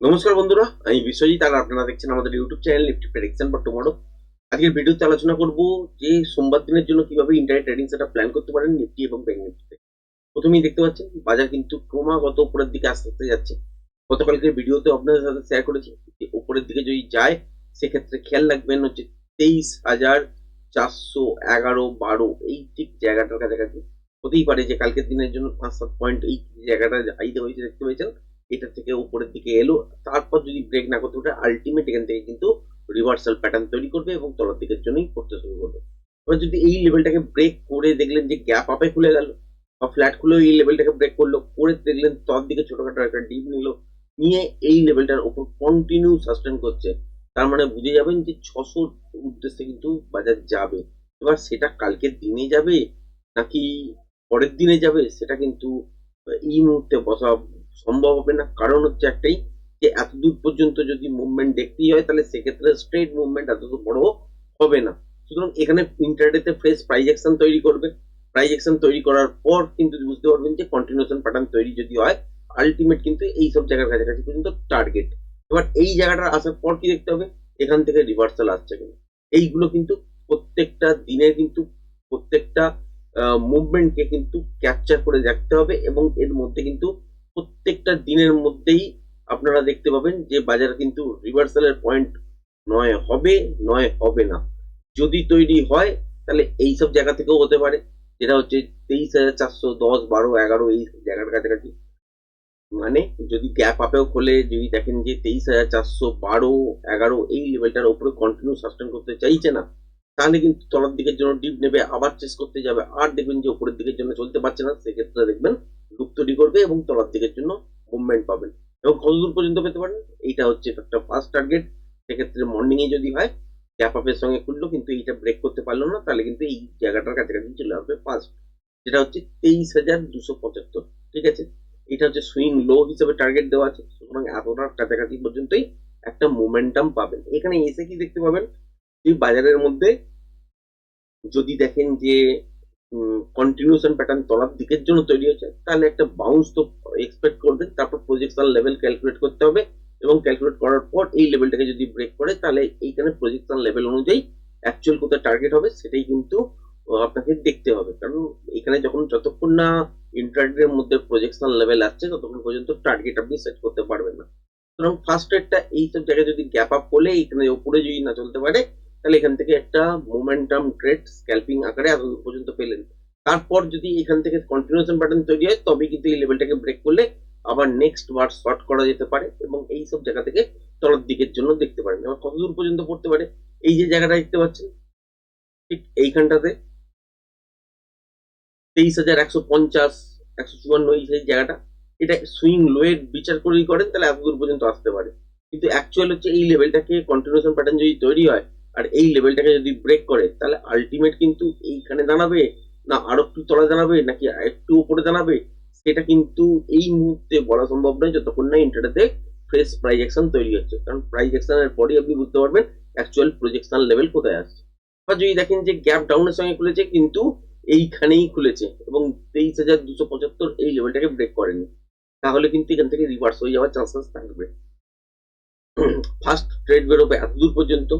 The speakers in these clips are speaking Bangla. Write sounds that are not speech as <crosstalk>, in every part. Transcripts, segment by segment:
নমস্কার বন্ধুরা, আমি বিশ্বজিৎ। আর আপনারা দেখছেন আমাদের YouTube channel Nifty prediction for tomorrow আজকের ভিডিওতে আলোচনা করব যে সোমবার দিনের জন্য কীভাবে ইন্টারনেট ট্রেডিং সেটা প্ল্যান করতে পারেন নিফটি এবং ব্যাংক নিফটিতে প্রথমেই দেখতে পাচ্ছেন, বাজার কিন্তু ক্রমাগত উপরের দিকে আস্তে আস্তে যাচ্ছে। গতকালকের ভিডিওতে আপনাদের সাথে শেয়ার করেছি উপরের দিকে যদি যায়, সেক্ষেত্রে খেয়াল রাখবেন হচ্ছে তেইশ হাজার চারশো এগারো বারো এই ঠিক জায়গাটার কাছাকাছি। হতেই পারে যে কালকের দিনের জন্য পাঁচ সাত পয়েন্ট এই জায়গাটা হাইতে হয়েছে, দেখতে পেয়েছেন। এটা থেকে উপরের দিকে এলো, তারপর যদি ব্রেক না করতে পারে আলটিমেট এখান থেকে কিন্তু রিভার্সাল প্যাটার্ন তৈরি করবে এবং তলার দিকের জন্যই করতে শুরু করবে। এবার যদি এই লেভেলটাকে ব্রেক করে দেখলেন যে গ্যাপ আপে খুলে গেল, বা ফ্ল্যাট খুলেও এই লেভেলটাকে ব্রেক করল, করে দেখলেন তর দিকে ছোটখাটো একটা ডিপ নিল, নিয়ে এই লেভেলটার উপর কন্টিনিউ সাস্টেন করছে, তার মানে বুঝে যাবেন যে ছশোর উদ্দেশ্যে কিন্তু বাজার যাবে। এবার সেটা কালকের দিনে যাবে, নাকি পরের দিনে যাবে, সেটা কিন্তু এই মুহূর্তে বসা সম্ভব হবে না। কারণ হচ্ছে একটাই যে এত দূর পর্যন্ত যদি মুভমেন্ট দেখতেই হয়, তাহলে সেক্ষেত্রে স্ট্রেট মুভমেন্ট এত বড় হবে না। সুতরাং এখানে ইন্টারডেতে ফ্রেশ প্রাইজ অ্যাকশন তৈরি করবে। প্রাইজ অ্যাকশন তৈরি করার পর কিন্তু বুঝতে পারবেন যে কন্টিনিউশন প্যাটার্ন তৈরি যদি হয় আলটিমেট কিন্তু এই সব জায়গার কাছাকাছি পর্যন্ত টার্গেট এবার এই জায়গাটা আসার পর কি দেখতে হবে? এখান থেকে রিভার্সাল আসছে কিনা। এইগুলো কিন্তু প্রত্যেকটা দিনে কিন্তু প্রত্যেকটা মুভমেন্টকে কিন্তু ক্যাপচার করে রাখতে হবে এবং এর মধ্যে কিন্তু প্রত্যেকটা দিনের মধ্যেই আপনারা দেখতে পাবেন যে বাজার কিন্তু রিভার্সালের পয়েন্ট নয় হবে নয় হবে না। যদি তৈরি হয়, তাহলে এই সব জায়গা থেকেও হতে পারে, যেটা হচ্ছে তেইশ হাজার চারশো দশ বারো এগারো এই জায়গার কাছাকাছি। মানে যদি গ্যাপ আপেও খোলে, যদি দেখেন যে তেইশ হাজার চারশো বারো এগারো এই লেভেলটার উপরে কন্টিনিউ সাস্টেন করতে চাইছে না, তাহলে কিন্তু তলার দিকের জন্য ডিপ নেবে, আবার চেস করতে যাবে। আর দেখবেন যে উপরের দিকের জন্য চলতে পারছে না, সেক্ষেত্রে দেখবেন লুপ তৈরি করবে এবং তলার জন্য মুভমেন্ট পাবেন এবং কতদূর পর্যন্ত পেতে পারেন এইটা হচ্ছে একটা ফার্স্ট টার্গেট সেক্ষেত্রে মর্নিং এ যদি হয় গ্যাপ আপের সঙ্গে খুললো, কিন্তু এইটা ব্রেক করতে পারল না, তাহলে কিন্তু এই জায়গাটার কাছাকাছি চলে আসবে ফার্স্ট যেটা হচ্ছে তেইশ হাজার দুশো পঁচাত্তর, ঠিক আছে? এটা হচ্ছে সুইং লো হিসেবে টার্গেট দেওয়া আছে। সুতরাং এতটার কাছাকাছি পর্যন্তই একটা মোমেন্টাম পাবেন। এখানে এসে কি দেখতে পাবেন? যে বাজারের মধ্যে যদি দেখেন যে কন্টিনিউশন প্যাটার্ন তলার দিকের জন্য তৈরি হয়েছে, তাহলে একটা বাউন্স তো এক্সপেক্ট করবেন তারপর প্রজেকশন লেভেল ক্যালকুলেট করতে হবে এবং ক্যালকুলেট করার পর এই লেভেলটাকে যদি ব্রেক করে, তাহলে এইখানে প্রজেকশন লেভেল অনুযায়ী অ্যাকচুয়াল কোথায় টার্গেট হবে সেটাই কিন্তু আপনাকে দেখতে হবে। কারণ এখানে যখন যতক্ষণ না ইন্টারনেটের মধ্যে প্রজেকশন লেভেল আসছে, ততক্ষণ পর্যন্ত টার্গেট আপনি সেট করতে পারবেন না। সুতরাং ফার্স্ট রেটটা এইসব জায়গায় যদি গ্যাপ আপ করলে এখানে উপরে যদি না চলতে পারে তাহলে এখান থেকে একটা মোমেন্টাম ট্রেড স্ক্যাল্পিং আকারে এত পর্যন্ত পেলেন। তারপর যদি এখান থেকে কন্টিনিউশন প্যাটার্ন তৈরি হয়, তবে কিন্তু এই লেভেলটাকে ব্রেক করলে আবার নেক্সট বার শর্ট করা যেতে পারে এবং এই সব জায়গা থেকে তলার দিকের জন্য দেখতে পারেন। এবার কত দূর পর্যন্ত পড়তে পারে? এই যে জায়গাটা দেখতে পাচ্ছেন, ঠিক এইখানটাতে। তেইশ হাজার একশো পঞ্চাশ, একশো চুয়ান্ন এই সেই জায়গাটা। এটা সুইং লোয়ের বিচার করেই করেন, তাহলে এত দূর পর্যন্ত আসতে পারে। কিন্তু অ্যাকচুয়াল হচ্ছে এই লেভেলটাকে কন্টিনিউশন প্যাটার্ন যদি তৈরি হয় আর এই লেভেলটাকে যদি ব্রেক করে, তাহলে আলটিমেট কিন্তু এইখানে দাঁড়াবে? না আরও একটু তলা দাঁড়াবে? নাকি একটু উপরে দাঁড়াবে? সেটা কিন্তু এই মুহূর্তে বলা সম্ভব নয়, যতক্ষণ না ইন্টারনেটে ফ্রেশ প্রাইজেকশন তৈরি হচ্ছে। কারণ প্রাইজেকশনের পরই আপনি বুঝতে পারবেন অ্যাকচুয়াল প্রজেকশন লেভেল কোথায় আসছে। বা যদি দেখেন যে গ্যাপ ডাউনের সঙ্গে খুলেছে, কিন্তু এইখানেই খুলেছে এবং তেইশ হাজার দুশো পঁচাত্তর এই লেভেলটাকে ব্রেক করেনি। তাহলে কিন্তু এখান থেকে রিভার্স হয়ে যাওয়ার চান্সেস থাকবে। <clears throat> ফার্স্ট ট্রেড বেরোবে এত দূর পর্যন্ত।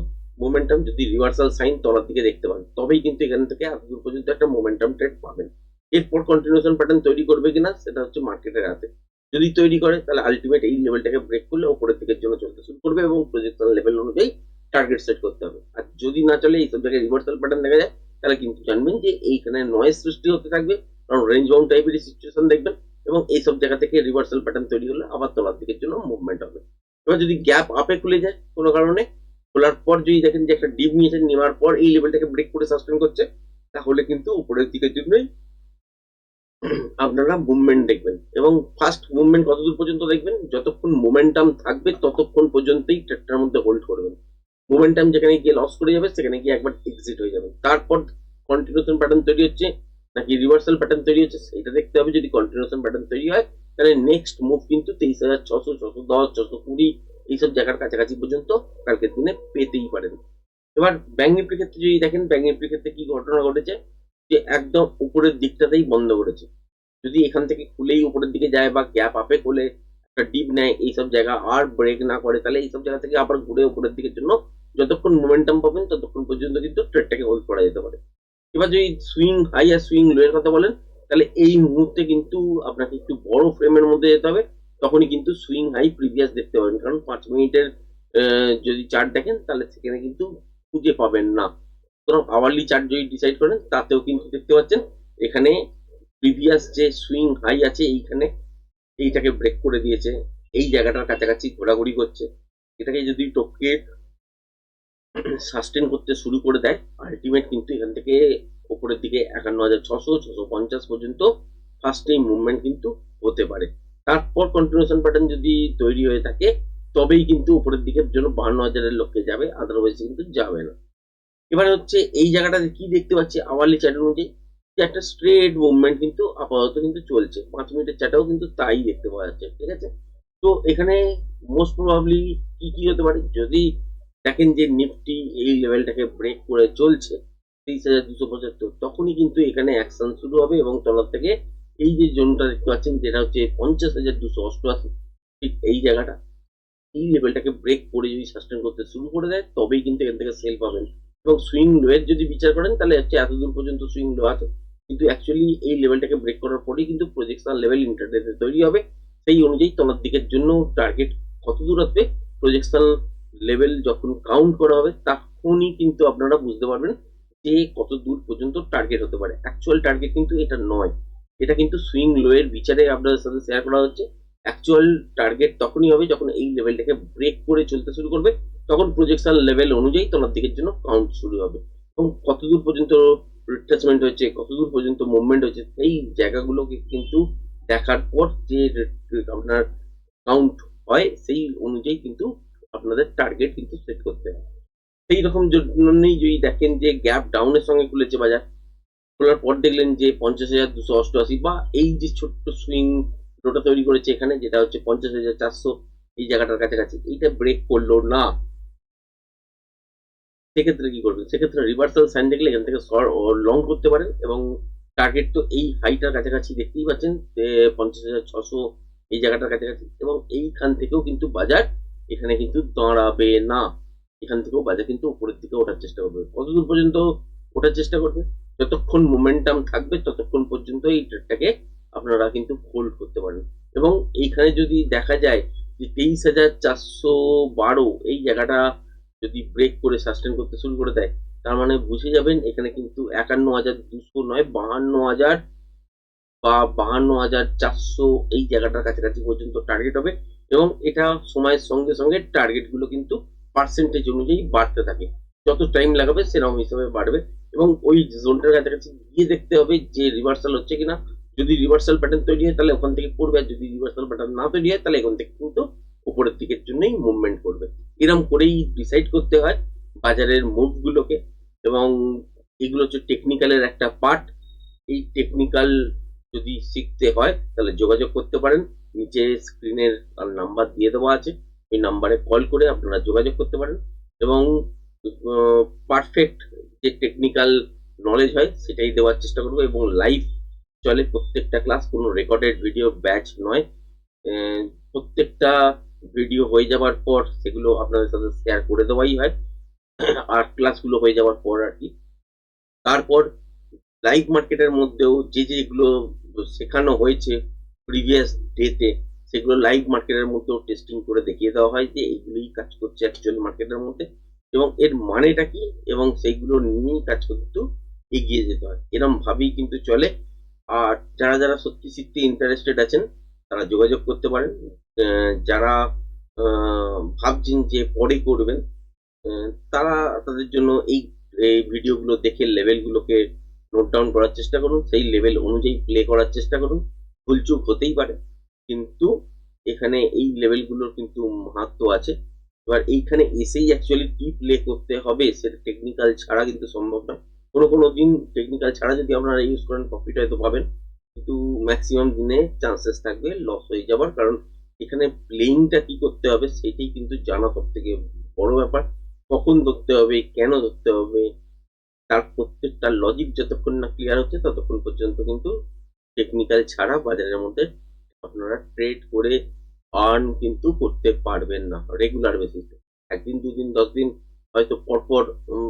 মোমেন্টাম যদি রিভার্সাল সাইন তলার দিকে দেখতে পান, তবেই কিন্তু এখান থেকে এত পর্যন্ত একটা মোমেন্টাম ট্রেড পাবেন। এরপর কন্টিনিউশন প্যাটার্ন তৈরি করবে কিনা, সেটা হচ্ছে মার্কেটের হাতে যদি তৈরি করে, তাহলে আলটিমেট এই লেভেলটাকে ব্রেক করলে ওপরের দিকের জন্য চলতে শুরু করবে এবং প্রজেকশন লেভেল অনুযায়ী টার্গেট সেট করতে হবে। আর যদি না চলে, এইসব জায়গায় রিভার্সাল প্যাটার্ন দেখা যায়, তাহলে কিন্তু জানবেন যে এইখানে নয়েজ সৃষ্টি হতে থাকবে, কারণ রেঞ্জ বাউন্ড টাইপের সিচুয়েশন দেখবেন এবং এইসব জায়গা থেকে রিভার্সাল প্যাটার্ন তৈরি হলে আবার তলার দিকের জন্য মুভমেন্ট হবে। এবার যদি গ্যাপ আপে খুলে যায়, কোনো কারণে খোলার পর যদি দেখেন যে একটা ডিপ নিয়েছে নেওয়ার পর এই লেভেলটাকে ব্রেক করে সাস্টেন করছে, তাহলে কিন্তু উপরের দিকের জন্যই আপনারা মুভমেন্ট দেখবেন। এবং ফার্স্ট মুভমেন্ট কতদূর পর্যন্ত দেখবেন? যতক্ষণ মোমেন্টাম থাকবে ততক্ষণ পর্যন্তই ট্রেডটার মধ্যে হোল্ড করবেন। মোমেন্টাম যেখানে গিয়ে লস করে যাবে, সেখানে গিয়ে একবার এক্সিট হয়ে যাবে। তারপর কন্টিনিউশন প্যাটার্ন তৈরি হচ্ছে, নাকি রিভার্সাল প্যাটার্ন তৈরি হচ্ছে, সেটা দেখতে হবে। যদি কন্টিনিউশন প্যাটার্ন তৈরি হয়, তাহলে নেক্সট মুভ কিন্তু তেইশ হাজার ছশো ছশো দশ, ছশো কুড়ি এইসব জায়গার কাছাকাছি পর্যন্ত কালকের দিনে পেতেই পারেন। এবার ব্যাঙ্ক নিফটির ক্ষেত্রে যদি দেখেন, ব্যাঙ্ক নিফটির ক্ষেত্রে কি ঘটনা ঘটেছে? যে একদম উপরের দিকটাতেই বন্ধ করেছে। যদি এখান থেকে খুলেই উপরের দিকে যায় বা গ্যাপ আপে খুলে, একটা ডিপ নেয়, এইসব জায়গা আর ব্রেক না করে, তাহলে এইসব জায়গা থেকে আবার ঘুরে উপরের দিকের জন্য যতক্ষণ মোমেন্টাম পাবেন, ততক্ষণ পর্যন্ত কিন্তু ট্রেডটাকে হোল্ড করা যেতে পারে। এবার যদি সুইং হাই আর সুইং লো এর কথা বলেন, তাহলে এই মুহূর্তে কিন্তু আপনাকে একটু বড় ফ্রেমের মধ্যে যেতে হবে। তখনই কিন্তু সুইং হাই প্রিভিয়াস দেখতে পাবেন। কারণ পাঁচ মিনিটের যদি চার্ট দেখেন, তাহলে সেখানে কিন্তু খুঁজে পাবেন না। সুতরাং আওয়ারলি চার্ট যদি ডিসাইড করেন, তাতেও কিন্তু দেখতে পাচ্ছেন, এখানে প্রিভিয়াস যে সুইং হাই আছে, এইখানে এইটাকে ব্রেক করে দিয়েছে। এই জায়গাটার কাছাকাছি ঘোরাঘুরি করছে। এটাকে যদি টপকে সাস্টেন করতে শুরু করে দেয় আলটিমেট কিন্তু এখান থেকে উপরের দিকে একান্ন হাজার ছশো ছশো পঞ্চাশ পর্যন্ত ফার্স্ট এই মুভমেন্ট কিন্তু হতে পারে। তারপর কন্টিনিউশন প্যাটার্ন যদি তৈরি হয়ে থাকে, তবেই কিন্তু উপরের দিকের জন্য বান্ন হাজারের লক্ষ্যে যাবে আদারওয়াইজ কিন্তু যাবে না। এবারে হচ্ছে এই জায়গাটাতে কি দেখতে পাচ্ছি? আওয়ারলি চ্যাট অনুযায়ী, যে একটা স্ট্রেট মুভমেন্ট কিন্তু আপাতত কিন্তু চলছে। পাঁচ মিনিটের চ্যাটেও কিন্তু তাই দেখতে পাওয়া যাচ্ছে, ঠিক আছে? তো এখানে মোস্ট প্রবাবলি কি কি হতে পারে? যদি দেখেন যে নিফটি এই লেভেলটাকে ব্রেক করে চলছে, তেইশ হাজার দুশো পঁচাত্তর, তখনই কিন্তু এখানে অ্যাকশন শুরু হবে এবং তলার থেকে এই যে জোনটা দেখতে পাচ্ছেন, যেটা হচ্ছে পঞ্চাশ হাজার দুশো অষ্টআশি, ঠিক এই জায়গাটা, এই লেভেলটাকে ব্রেক করে যদি সাস্টেন করতে শুরু করে দেয়, তবেই কিন্তু এখান থেকে সেল পাবেন। এবং সুইং লোয়ের যদি বিচার করেন, তাহলে হচ্ছে এত দূর পর্যন্ত সুইং লো আছে। কিন্তু অ্যাকচুয়ালি এই লেভেলটাকে ব্রেক করার পরেই কিন্তু প্রজেকশন লেভেল ইন্টারনেটে তৈরি হবে। সেই অনুযায়ী তলার দিকের জন্য টার্গেট কত দূর আসবে? প্রজেকশন লেভেল যখন কাউন্ট করা হবে, তখনই কিন্তু আপনারা বুঝতে পারবেন যে কত দূর পর্যন্ত টার্গেট হতে পারে। অ্যাকচুয়াল টার্গেট কিন্তু এটা নয়। এটা কিন্তু সুইং লোয়ের বিচারে আপনাদের সাথে শেয়ার করা হচ্ছে। অ্যাকচুয়াল টার্গেট তখনই হবে যখন এই লেভেলটাকে ব্রেক করে চলতে শুরু করবে। তখন প্রজেকশন লেভেল অনুযায়ী তোমার দিকের জন্য কাউন্ট শুরু হবে। এবং কতদূর পর্যন্ত রিট্রেসমেন্ট হয়েছে কতদূর পর্যন্ত মুভমেন্ট হয়েছে সেই জায়গাগুলোকে কিন্তু দেখার পর যে আপনার কাউন্ট হয়, সেই অনুযায়ী কিন্তু আপনাদের টার্গেট কিন্তু সেট করতে হবে। সেই রকম জন্যই যদি দেখেন যে গ্যাপ ডাউনের সঙ্গে খুলেছে বাজার। খোলার পর দেখলেন যে পঞ্চাশ হাজার দুশো অষ্টআশি বা এই যে ছোট্ট সুইং লোটা তৈরি করেছে এখানে, যেটা হচ্ছে পঞ্চাশ হাজার চারশো এই জায়গাটার কাছাকাছি, এইটা ব্রেক করল না। সেক্ষেত্রে কি করবেন? সেক্ষেত্রে রিভার্সাল সাইন দেখলে এখান থেকে লং করতে পারেন এবং টার্গেট তো এই হাইটার কাছাকাছি দেখতেই পাচ্ছেন পঞ্চাশ হাজার ছশো এই জায়গাটার কাছাকাছি এবং এইখান থেকেও কিন্তু বাজার এখানে কিন্তু দাঁড়াবে না। এখান থেকেও বাজার কিন্তু উপরের দিকে ওঠার চেষ্টা করবে। কতদূর পর্যন্ত ওঠার চেষ্টা করবে? যতক্ষণ মোমেন্টাম থাকবে ততক্ষণ পর্যন্ত এই ট্রেডটাকে আপনারা কিন্তু হোল্ড করতে পারেন। এবং এইখানে যদি দেখা যায় যে তেইশ হাজার চারশো বারো এই জায়গাটা যদি ব্রেক করে সাস্টেন করতে শুরু করে দেয়, তার মানে বুঝে যাবেন এখানে কিন্তু একান্ন হাজার দুশো নয়, বাহান্ন হাজার বা বাহান্ন হাজার চারশো এই জায়গাটার কাছাকাছি পর্যন্ত টার্গেট হবে। এবং এটা সময়ের সঙ্গে সঙ্গে টার্গেটগুলো কিন্তু পার্সেন্টেজ অনুযায়ী বাড়তে থাকে। যত টাইম লাগাবে সেরকম হিসাবে বাড়বে। এবং ওই জোনটার কাছাকাছি গিয়ে দেখতে হবে যে রিভার্সাল হচ্ছে কিনা। যদি রিভার্সাল প্যাটার্ন তৈরি হয়, তাহলে ওখান থেকে পড়বে। আর যদি রিভার্সাল প্যাটার্ন না তৈরি হয়, তাহলে এখান থেকে কিন্তু উপরের দিকের জন্যই মুভমেন্ট করবে। এরকম করেই ডিসাইড করতে হয় বাজারের মুভগুলোকে এবং এগুলো হচ্ছে টেকনিক্যালের একটা পার্ট এই টেকনিক্যাল যদি শিখতে হয়, তাহলে যোগাযোগ করতে পারেন। নিচে স্ক্রিনের নাম্বার দিয়ে দেওয়া আছে। ওই নাম্বারে কল করে আপনারা যোগাযোগ করতে পারেন। এবং পারফেক্ট যে টেকনিক্যাল নলেজ হয়, সেটাই দেওয়ার চেষ্টা করব এবং লাইভ চলে প্রত্যেকটা ক্লাস কোনো রেকর্ডেড ভিডিও ব্যাচ নয়। প্রত্যেকটা ভিডিও হয়ে যাওয়ার পর সেগুলো আপনাদের সাথে শেয়ার করে দেওয়াই হয়। আর ক্লাসগুলো হয়ে যাওয়ার পর আর কি। তারপর লাইভ মার্কেটের মধ্যেও যে যেগুলো শেখানো হয়েছে প্রিভিয়াস ডেতে সেগুলো লাইভ মার্কেটের মধ্যেও টেস্টিং করে দেখিয়ে দেওয়া হয় যে এইগুলোই কাজ করছে অ্যাকচুয়াল মার্কেটের মধ্যে। এবং এর মানেটা কি? এবং সেইগুলো নিয়েই কাজ করতে এগিয়ে যেতে হয়। এরম ভাবেই কিন্তু চলে। আর যারা যারা সত্যি শিখতে ইন্টারেস্টেড আছেন, তারা যোগাযোগ করতে পারেন। যারা ভাবছেন যে পরে করবেন তারা তাদের জন্য এই এই ভিডিওগুলো দেখে লেভেলগুলোকে নোট ডাউন করার চেষ্টা করুন। সেই লেভেল অনুযায়ী প্লে করার চেষ্টা করুন। ভুলচুক হতেই পারে। কিন্তু এখানে এই লেভেলগুলোর কিন্তু মাহাত্ম আছে। এবার এইখানে এসেই অ্যাকচুয়ালি কি প্লে করতে হবে, সেটা টেকনিক্যাল ছাড়া কিন্তু সম্ভব না কোনো কোনো দিন টেকনিক্যাল ছাড়া যদি আপনারা ইউজ করেন প্রফিট হয়তো পাবেন। কিন্তু ম্যাক্সিমাম দিনে চান্সেস থাকবে লস হয়ে যাবার কারণ এখানে প্লেইংটা কি করতে হবে, সেটাই কিন্তু জানা সব থেকে বড় ব্যাপার। কখন ধরতে হবে, কেন ধরতে হবে, তার প্রত্যেকটা লজিক যতক্ষণ না ক্লিয়ার হচ্ছে, ততক্ষণ পর্যন্ত কিন্তু টেকনিক্যাল ছাড়া বাজারের মধ্যে আপনারা ট্রেড করে আর্ন কিন্তু করতে পারবেন না রেগুলার বেসিসে একদিন, দুদিন দশ দিন হয়তো পরপর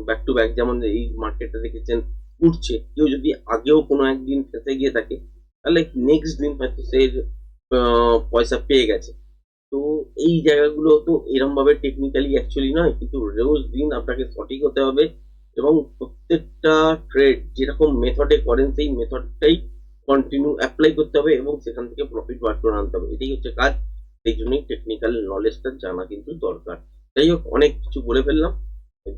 ব্যাক টু ব্যাক যেমন এই মার্কেটটা দেখেছেন, উঠছে। কেউ যদি আগেও কোনো একদিন ফেসে গিয়ে থাকে, তাহলে নেক্সট দিন হয়তো সে পয়সা পেয়ে গেছে। তো এই জায়গাগুলো তো এরম ভাবে টেকনিক্যালি অ্যাকচুয়ালি নয়, কিন্তু রোজ দিন আপনাকে সঠিক হতে হবে এবং প্রত্যেকটা ট্রেড যেরকম মেথডে করেন, সেই মেথডটাই কন্টিনিউ অ্যাপ্লাই করতে হবে এবং সেখান থেকে প্রফিট বার করে আনতে হবে। এটাই হচ্ছে কাজ। সেই জন্যই টেকনিক্যাল নলেজটা জানা কিন্তু দরকার। যাই হোক, অনেক কিছু বলে ফেললাম।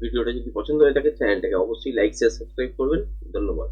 ভিডিওটা যদি পছন্দ হয়ে থাকে চ্যানেলটাকে অবশ্যই লাইক শেয়ার সাবস্ক্রাইব করবেন। ধন্যবাদ।